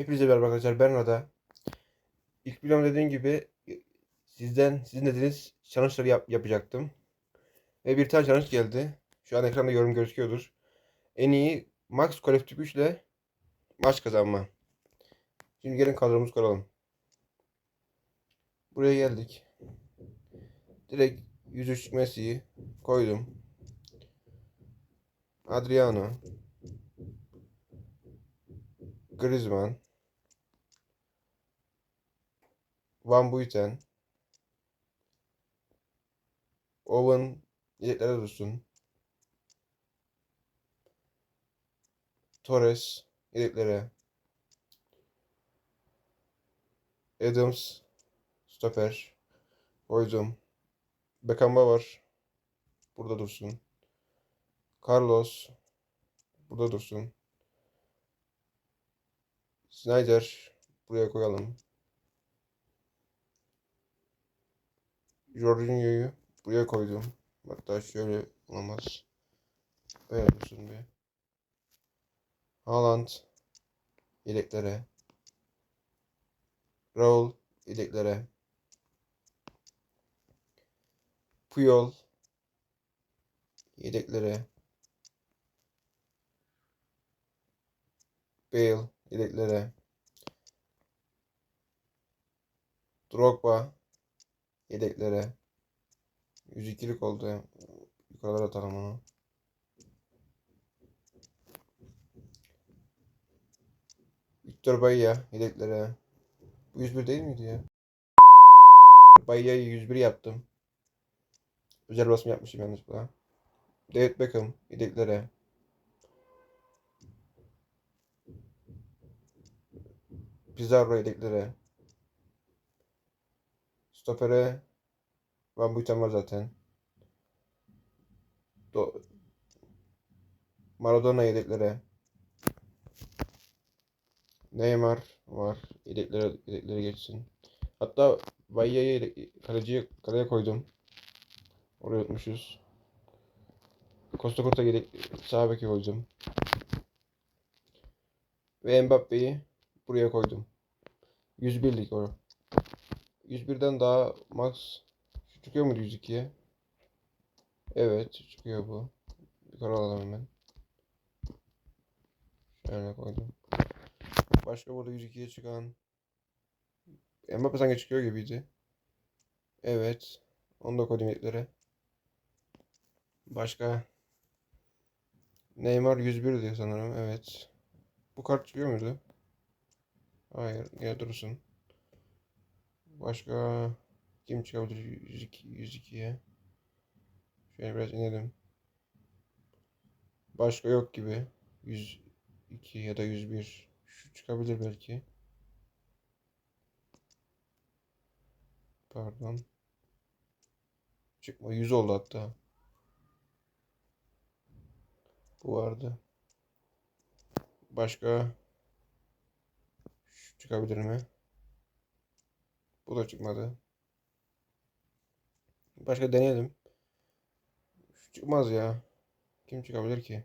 Hepinize merhaba arkadaşlar ben Rada. İlk videom dediğim gibi sizden sizin dediğiniz challenge'ları yap, yapacaktım. Ve bir tane challenge geldi. Şu an ekranda yorum gözüküyordur. En iyi Max kolektif güçle maç kazanma. Şimdi gelin kadromuzu kuralım. Buraya geldik. Direkt 103 Messi'yi koydum. Adriano. Griezmann. Van Buiten. Owen yedeklere dursun. Torres yedeklere. Adams stoper. Koydum. Beckhamba var. Burada dursun. Carlos burada dursun. Snyder buraya koyalım. Jorginho'yu buraya koydum. Hatta şöyle olamaz. Böyle dursun bir. Haaland yedeklere. Raul yedeklere. Puyol yedeklere. Bale yedeklere. Drogba yedeklere. 102'lik oldu. Yukarılara atalım onu. Victor Bahia yedeklere. Bu 101 değil miydi ya? Bahia'yı 101 yaptım. Özel basım yapmışım yanlışlıkla. David Beckham yedeklere. Pizarro yedeklere. Stopere Van Buiten var zaten. Do Maradona yedeklere. Neymar var. Yedeklere, yedeklere geçsin. Hatta yedek- kaleciye kaleye koydum. Oraya unutmuşuz. Costa Curta yedek sağ beke koydum. Ve Mbappe'yi buraya koydum. 101'lik o. 101'den daha max çıkıyor muydu 102'ye? Evet çıkıyor bu. Yukarı alalım hemen. Şöyle koydum. Başka burada 102'ye çıkan Mbappe sanki çıkıyor gibiydi. Evet. Onu da koydum yedeklere. Başka Neymar 101 diyor sanırım. Evet. Bu kart çıkıyor muydu? Hayır. Yine dursun. Başka kim çıkabilir 102, 102'ye? Şöyle biraz inelim. Başka yok gibi. 102 ya da 101. Şu çıkabilir belki. Pardon. Çıkma 100 oldu hatta. Bu vardı. Başka şu çıkabilir mi? Bu da çıkmadı. Başka deneyelim. Şu çıkmaz ya. Kim çıkabilir ki?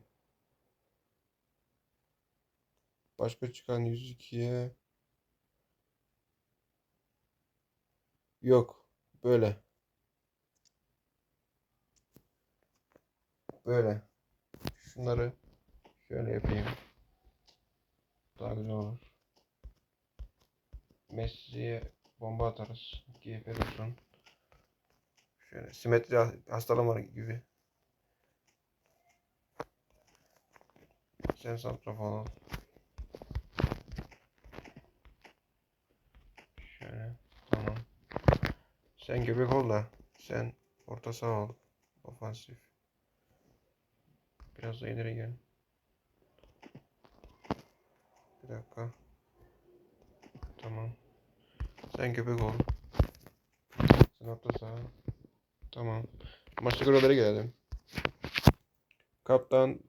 Başka çıkan 102'ye Yok. Böyle. Böyle. Şunları şöyle yapayım. Daha güzel olur. Messi'ye bomba atarız. GF olsun. Şöyle simetri hastalığım var gibi. Sen santrafor ol. Şöyle. Tamam. Sen göbek ol da. Sen orta saha ol. Ofansif. Biraz da ileri gel. Bir dakika. Tamam. Sen köpek ol. Sen orta saha. Tamam. Maçta oralara gelelim. Kaptan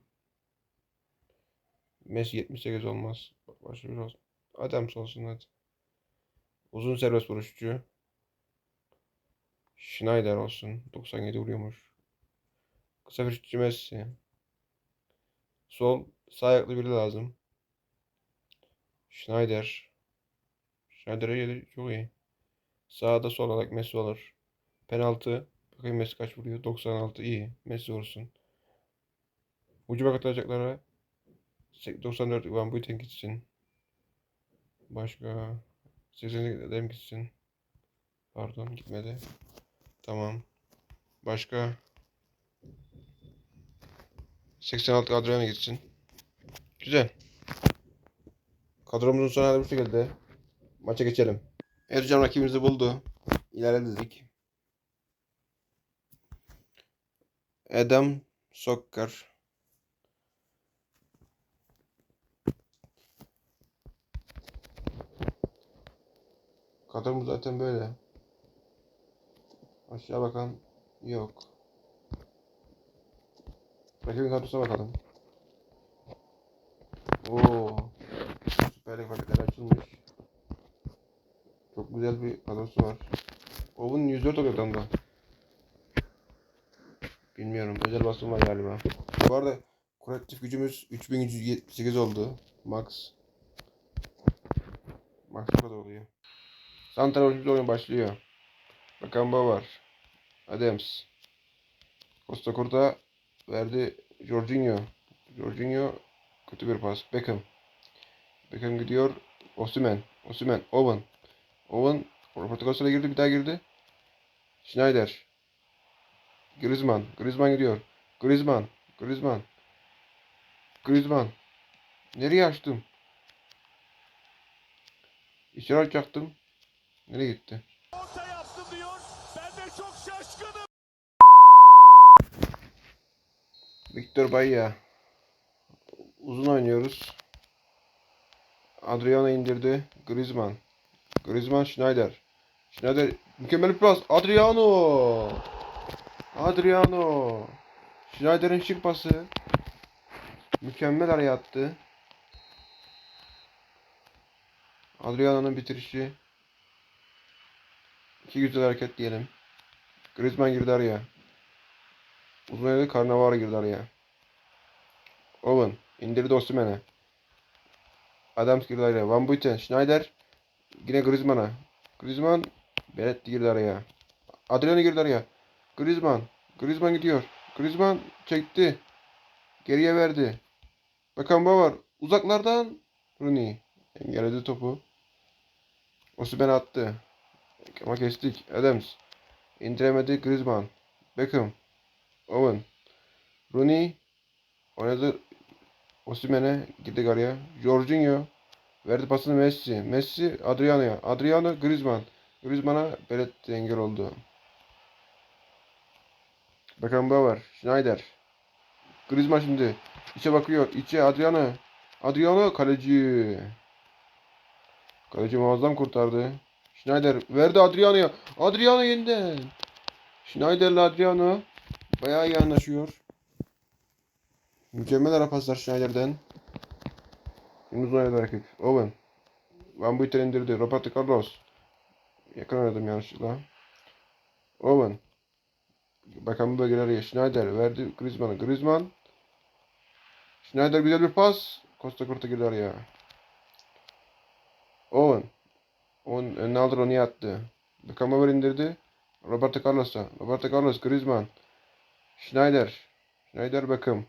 Messi 78 olmaz. Bir olsun. Adams olsun hadi. Uzun serbest vuruşçu. Schneider olsun. 97 vuruyormuş. Kısa vuruşçu Messi. Sol sağ ayaklı biri lazım. Schneider. Gelir. Çok iyi. Sağda sol olarak Messi olur. Penaltı. Bakayım Messi kaç vuruyor? 96. iyi. Messi vursun. Ucu bak atacaklara. 94 Van Buiten gitsin. Başka. 80 Adem gitsin. Pardon gitmedi. Tamam. Başka. 86 Adriana gitsin. Güzel. Kadromuzun son hali bu şekilde. Maça geçelim. Ercan rakibimizi buldu. İlerledik. Adam Soccer. Kadromuz zaten böyle. Aşağı bakan yok. Rakibin kadrosuna bakalım. Oo. Süper Lig paketleri açılmış. Çok güzel bir kadrosu var. Owen 104 oluyor adamda. Bilmiyorum. Özel basım var galiba. Bu arada kolektif gücümüz 3178 oldu. Max. Max bu kadar oluyor. Santrafor'umuz oyun başlıyor. Bakan var. Adams. Costa Curta verdi Jorginho. Jorginho kötü bir pas. Beckham. Beckham gidiyor. Osimhen. Osimhen. Owen. Owen Portugal'a girdi bir daha girdi. Schneider. Griezmann. Griezmann gidiyor. Griezmann. Griezmann. Griezmann. Nereye açtım? İçeri açacaktım. Nereye gitti? Orta yaptım diyor. Ben de çok şaşkınım. Victor Bahia. Uzun oynuyoruz. Adriano indirdi. Griezmann. Griezmann Schneider. Schneider mükemmel bir pas. Adriano. Adriano. Schneider'in şık pası. Mükemmel araya attı. Adriano'nun bitirişi. İki güzel hareket diyelim. Griezmann girdi araya. Uzun oynadı Cannavaro girdi araya. Owen indirdi Osimhen'e. Adams girdi araya. Van Buiten, Schneider yine Griezmann'a. Griezmann Beretti girdi araya. Adriano girdi araya. Griezmann. Griezmann gidiyor. Griezmann çekti. Geriye verdi. Bakan var. Uzaklardan Rooney engelledi topu. Osimhen attı. Ama kestik. Adams. İndiremedi Griezmann. Beckham. Owen. Rooney oynadı Osimhen'e girdi araya. Jorginho verdi pasını Messi. Messi Adriano'ya. Adriano Griezmann. Griezmann'a Beretti engel oldu. Bakan var. Schneider. Griezmann şimdi. İçe bakıyor. İçe Adriano. Adriano kaleci. Kaleci muazzam kurtardı. Schneider verdi Adriano'ya. Adriano yeniden. Schneider'la Adriano bayağı iyi anlaşıyor. Mükemmel ara paslar Schneider'den. Uzun oynadı rakip. Owen. Van Buiten indirdi. Roberto Carlos. Yakın oynadım yanlışlıkla. Owen. Bakan bu bölgelere Schneider verdi Griezmann'a. Griezmann. Schneider güzel bir pas. Costa Curta girdi araya. Owen. Owen önüne aldı Ronnie attı. Beckenbauer indirdi. Roberto Carlos'a. Roberto Carlos Griezmann. Schneider. Schneider Beckham.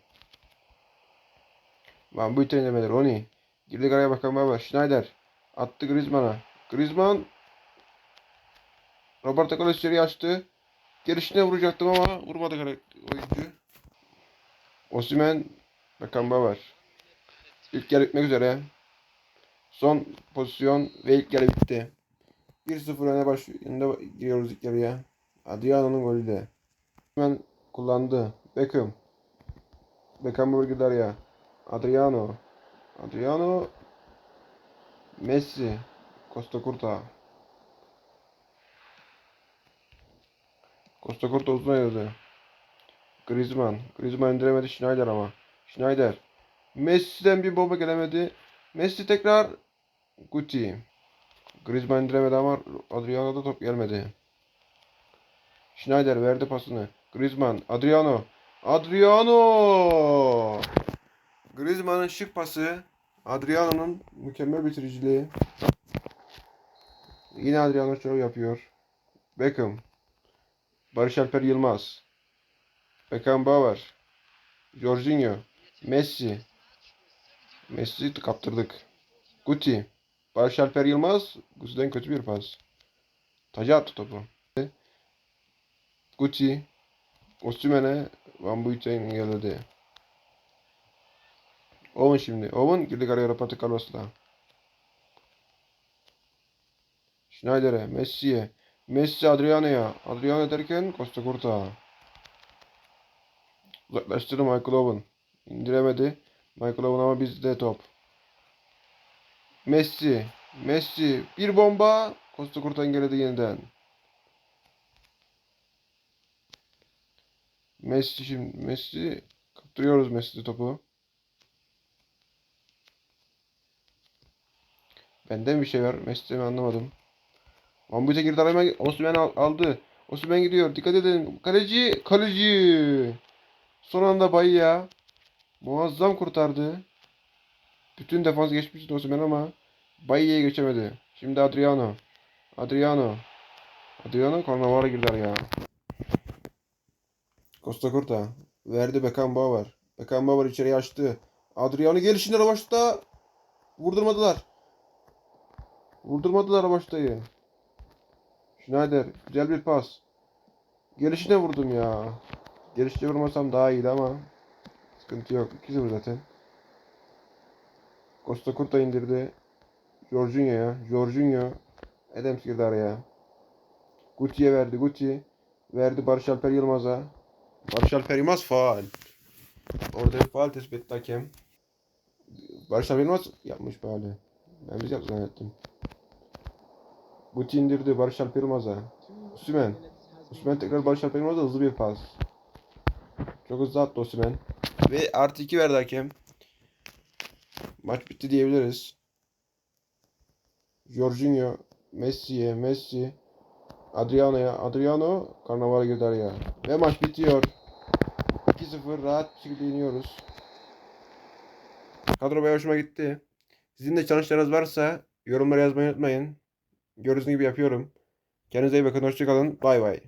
Van Buiten demedi. Ronnie. Girdi araya Beckenbauer. Schneider. Attı Griezmann'a. Griezmann. Roberto Carlos içeri açtı. Gelişine vuracaktım ama vurmadı oyuncu. Osimhen Beckenbauer. İlk yarı bitmek üzere. Son pozisyon ve ilk yarı bitti. 1-0 öne baş giriyoruz ilk yarıya. Adriano'nun golü de. Hemen kullandı. Beckham. Beckenbauer gider ya. Adriano. Adriano. Messi. Costa Curta. Costa Curta uzun oynadı. Griezmann. Griezmann indiremedi Schneider ama. Schneider. Messi'den bir bomba gelemedi. Messi tekrar Guti. Griezmann indiremedi ama Adriano'da top gelmedi. Schneider verdi pasını. Griezmann. Adriano. Adriano. Griezmann'ın şık pası. Adriano'nun mükemmel bitiriciliği. Yine Adriano şov yapıyor. Beckham. Barış Alper Yılmaz. Beckham Bauer. Jorginho. Messi. Messi kaptırdık. Guti. Barış Alper Yılmaz. Guti'den kötü bir pas. Taca attı topu. Guti. Osimhen'e Van Buiten'i engelledi. Owen şimdi. Owen girdi araya Roberto Carlos'la. Schneider'e, Messi'ye. Messi Adriano'ya. Adriano derken Costa Curta. Uzaklaştırdı Michael Owen. İndiremedi. Michael Owen ama bizde top. Messi. Messi. Bir bomba. Costa Curta engelledi yeniden. Messi şimdi. Messi. Kaptırıyoruz Messi'de topu. Benden bir şey var. Mi anlamadım. Van Buiten girdi araya. Osimhen al- aldı. Osimhen gidiyor. Dikkat edin. Kaleci. Kaleci. Son anda bayı ya. Muazzam kurtardı. Bütün defans geçmişti Osimhen ama Bayi'ye geçemedi. Şimdi Adriano. Adriano. Adriano Cannavaro girdi araya. Costa Curta. Verdi Beckham Bauer. Beckham Bauer içeriye açtı. Adriano gelişinde başta vurdurmadılar. Vurdurmadılar baştayı. Schneider. Güzel bir pas. Gelişine vurdum ya. Gelişine vurmasam daha iyiydi ama sıkıntı yok. 2-0 zaten. Costa Curta indirdi. Jorginho'ya. Jorginho. Adams girdi araya. Guti'ye verdi. Guti. Verdi Barış Alper Yılmaz'a. Barış Alper Yılmaz faal. Orada faal tespit etti hakem. Barış Alper Yılmaz yapmış faali. Ben biz yaptık zannettim. Guti indirdi Barış Alper Yılmaz'a. Osimhen. Osimhen tekrar Barış Alper Yılmaz'a hızlı bir pas. Çok hızlı attı Osimhen. Ve artı 2 verdi hakem. Maç bitti diyebiliriz. Jorginho, Messi'ye, Messi, Adriano'ya, Adriano, Cannavaro girdi araya. Ve maç bitiyor. 2-0 rahat bir şekilde yeniyoruz. Kadro bayağı hoşuma gitti. Sizin de challenge'larınız varsa yorumlara yazmayı unutmayın. Gördüğünüz gibi yapıyorum. Kendinize iyi bakın. Hoşçakalın. Bay bay.